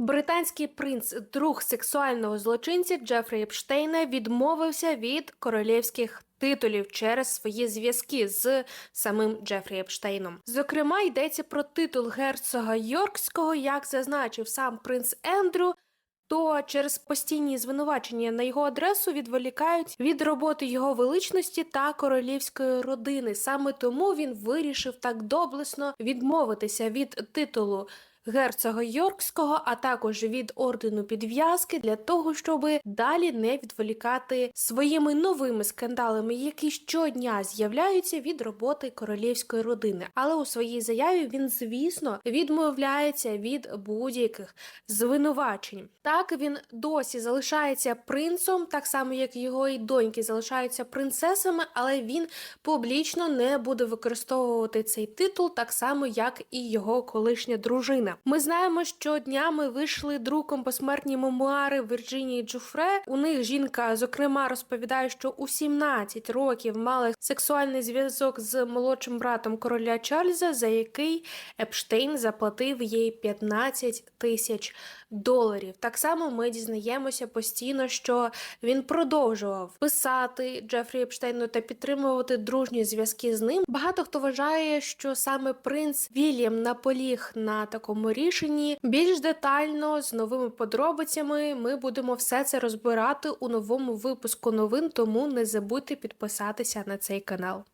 Британський принц, друг сексуального злочинця Джефрі Епштейна, відмовився від королівських титулів через свої зв'язки з самим Джефрі Епштейном. Зокрема, йдеться про титул герцога Йоркського, як зазначив сам принц Ендрю. То через постійні звинувачення на його адресу відволікають від роботи його величності та королівської родини. Саме тому він вирішив так доблесно відмовитися від титулу герцога Йоркського, а також від ордену підв'язки для того, щоб далі не відволікати своїми новими скандалами, які щодня з'являються від роботи королівської родини. Але у своїй заяві він, звісно, відмовляється від будь-яких звинувачень. Так він досі залишається принцом, так само як його і доньки залишаються принцесами, але він публічно не буде використовувати цей титул, так само як і його колишня дружина. Ми знаємо, що днями вийшли друком посмертні мемуари Вірджинії Джуфре. У них жінка, зокрема, розповідає, що у 17 років мала сексуальний зв'язок з молодшим братом короля Чарльза, за який Епштейн заплатив їй 15 тисяч доларів. Так само ми дізнаємося постійно, що він продовжував писати Джефрі Епштейну та підтримувати дружні зв'язки з ним. Багато хто вважає, що саме принц Вільям наполіг на такому рішенні. Більш детально з новими подробицями ми будемо все це розбирати у новому випуску новин. Тому не забудьте підписатися на цей канал.